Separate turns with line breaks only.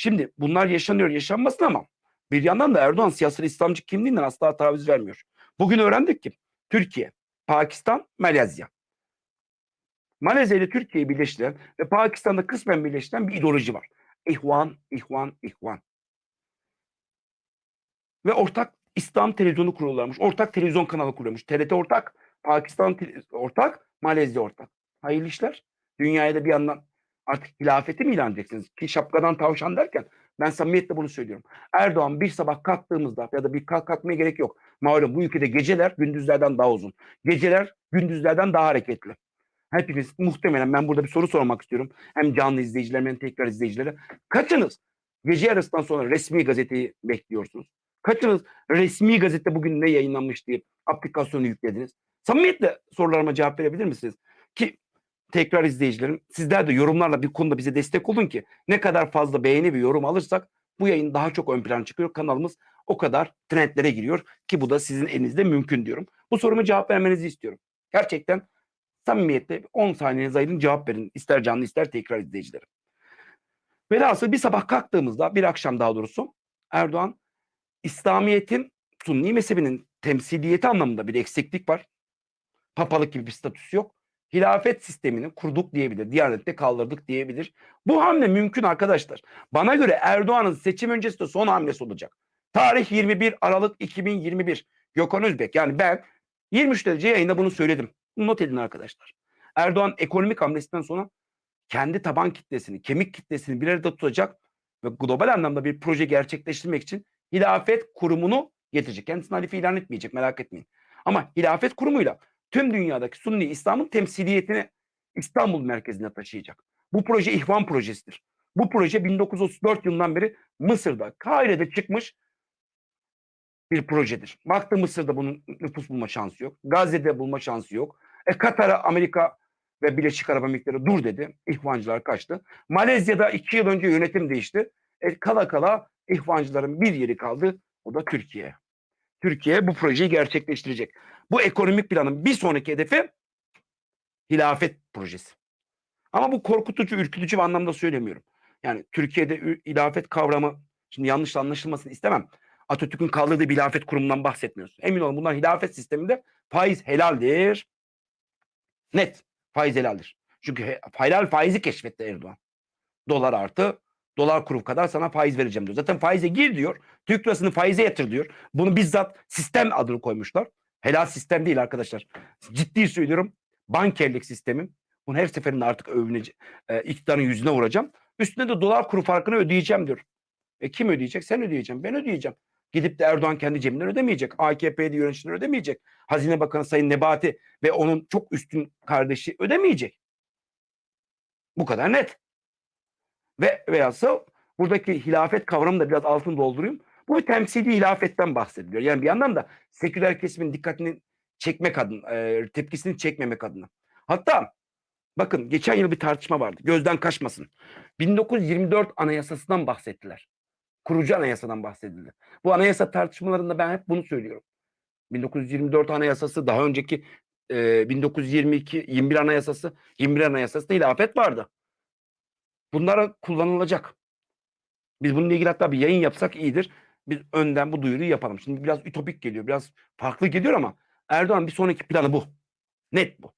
Şimdi bunlar yaşanıyor yaşanmasın ama bir yandan da Erdoğan siyasal İslamcı kimliğinden asla taviz vermiyor. Bugün öğrendik ki Türkiye, Pakistan, Malezya. Malezya ile Türkiye'yi birleştiren ve Pakistan'da kısmen birleştiren bir ideoloji var. İhvan, ihvan, ihvan. Ve ortak İslam televizyonu kuruyorlarmış. Ortak televizyon kanalı kuruyormuş. TRT ortak, Pakistan ortak, Malezya ortak. Hayırlı işler. Dünyaya da bir yandan artık hilafeti mi ilan edeceksiniz? Ki şapkadan tavşan derken ben samimiyetle bunu söylüyorum. Erdoğan bir sabah kalktığımızda ya da bir kalk kalkmaya gerek yok. Malum bu ülkede geceler gündüzlerden daha uzun. Geceler gündüzlerden daha hareketli. Hepiniz muhtemelen ben burada bir soru sormak istiyorum. Hem canlı izleyicilerim hem tekrar izleyicilere. Kaçınız gece yarısından sonra resmi gazeteyi bekliyorsunuz? Kaçınız resmi gazete bugün ne yayınlanmış diye aplikasyonu yüklediniz? Samimiyetle sorularıma cevap verebilir misiniz? Ki tekrar izleyicilerim sizler de yorumlarla bir konuda bize destek olun ki ne kadar fazla beğeni ve yorum alırsak bu yayın daha çok ön plana çıkıyor. Kanalımız o kadar trendlere giriyor ki bu da sizin elinizde mümkün diyorum. Bu soruma cevap vermenizi istiyorum. Gerçekten samimiyetle 10 saniyenizi ayırın cevap verin. İster canlı ister tekrar izleyicilerim. Velhasıl bir sabah kalktığımızda bir akşam daha doğrusu Erdoğan İslamiyet'in Sunni mezhebinin temsiliyeti anlamında bir eksiklik var. Papalık gibi bir statüsü yok. Hilafet sistemini kurduk diyebilir. Diyanette kaldırdık diyebilir. Bu hamle mümkün arkadaşlar. Bana göre Erdoğan'ın seçim öncesi de son hamlesi olacak. Tarih 21 Aralık 2021. Gökhan Özbek yani ben 23 derece yayında bunu söyledim. Not edin arkadaşlar. Erdoğan ekonomik hamlesinden sonra kendi taban kitlesini, kemik kitlesini bir arada tutacak ve global anlamda bir proje gerçekleştirmek için hilafet kurumunu getirecek. Kendisini halife ilan etmeyecek merak etmeyin. Ama hilafet kurumuyla tüm dünyadaki Sunni İslam'ın temsiliyetini İstanbul merkezine taşıyacak. Bu proje İhvan projesidir. Bu proje 1934 yılından beri Mısır'da, Kahire'de çıkmış bir projedir. Baktı Mısır'da bunun nüfus bulma şansı yok. Gazze'de bulma şansı yok. E Katar'a Amerika ve Birleşik Arap Emirlikleri dur dedi. İhvancılar kaçtı. Malezya'da iki yıl önce yönetim değişti. E kala kala ihvancıların bir yeri kaldı. O da Türkiye. Türkiye bu projeyi gerçekleştirecek. Bu ekonomik planın bir sonraki hedefi hilafet projesi. Ama bu korkutucu, ürkütücü bir anlamda söylemiyorum. Yani Türkiye'de hilafet kavramı, şimdi yanlış anlaşılmasını istemem. Atatürk'ün kaldırdığı bir hilafet kurumundan bahsetmiyoruz. Emin olun bunlar hilafet sisteminde faiz helaldir. Net faiz helaldir. Çünkü he- helal faizi keşfetti Erdoğan. Dolar artı dolar kuru kadar sana faiz vereceğim diyor. Zaten faize gir diyor. Türk lirasını faize yatır diyor. Bunu bizzat sistem adını koymuşlar. Helal sistem değil arkadaşlar. Ciddi söylüyorum. Bankerlik sistemi. Bunu her seferinde artık övünece, e, iktidarın yüzüne vuracağım. Üstüne de dolar kuru farkını ödeyeceğim diyor. E kim ödeyecek? Sen ödeyeceksin. Ben ödeyeceğim. Gidip de Erdoğan kendi cebinden ödemeyecek. AKP'de yöneticiler ödemeyecek. Hazine Bakanı Sayın Nebati ve onun çok üstün kardeşi ödemeyecek. Bu kadar net. Ve veyahutsa buradaki hilafet kavramını da biraz altını doldurayım. Bu bir temsili hilafetten bahsediliyor. Yani bir yandan da seküler kesimin dikkatini çekmek adına, e, tepkisini çekmemek adına. Hatta bakın geçen yıl bir tartışma vardı. Gözden kaçmasın. 1924 anayasasından bahsettiler. Kurucu anayasadan bahsedildi. Bu anayasa tartışmalarında ben hep bunu söylüyorum. 1924 anayasası daha önceki e, 1922 21 anayasası 21 anayasasında hilafet vardı. Bunlara kullanılacak. Biz bununla ilgili hatta bir yayın yapsak iyidir. Biz önden bu duyuruyu yapalım. Şimdi biraz ütopik geliyor. Biraz farklı geliyor ama Erdoğan bir sonraki planı bu. Net bu.